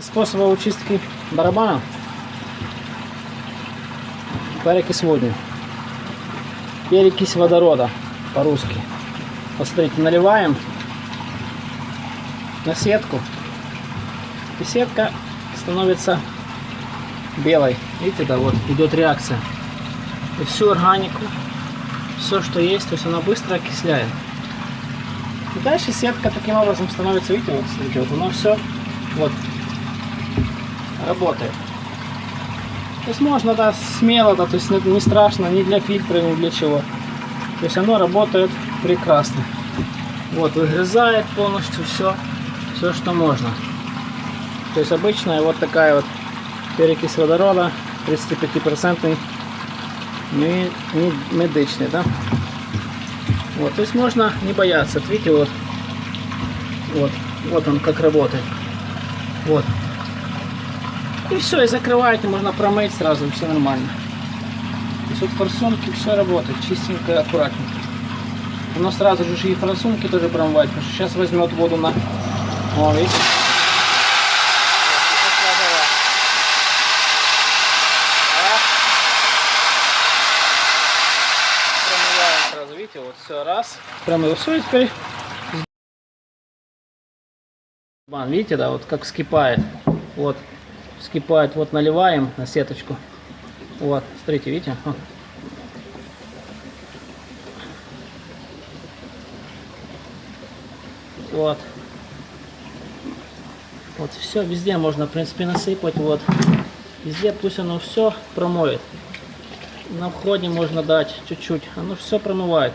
Способа очистки барабана. Перекись водню. Перекись водорода по-русски. Посмотрите, наливаем на сетку. И сетка становится белой. Видите, да, вот идет реакция. И всю органику, все, что есть, то есть она быстро окисляет. И дальше сетка таким образом становится, видите, вот, смотрите, вот оно все вот работает. То есть можно, да, смело, да, то есть не страшно ни для фильтра, ни для чего. То есть оно работает прекрасно. Вот, выгрызает полностью все, все, что можно. То есть обычная вот такая вот перекись водорода, 35% не, не медичный, да? Вот, то есть можно не бояться. Вот Видите, вот, вот, вот он как работает. Вот. И все, и закрываете, можно промыть сразу, все нормально. То есть вот форсунки все работает, чистенько и аккуратненько. Оно сразу же и форсунки тоже промывать, потому что сейчас возьмет воду на... О, видите? И сразу, видите, вот все, раз. Промыл, все, и теперь... Видите, да, вот как вскипает. Вот, вскипает, вот наливаем на сеточку. Вот, смотрите, видите? Вот. Вот все, везде можно, в принципе, насыпать. Вот. Везде пусть оно все промоет. На входе можно дать чуть-чуть. Оно все промывает.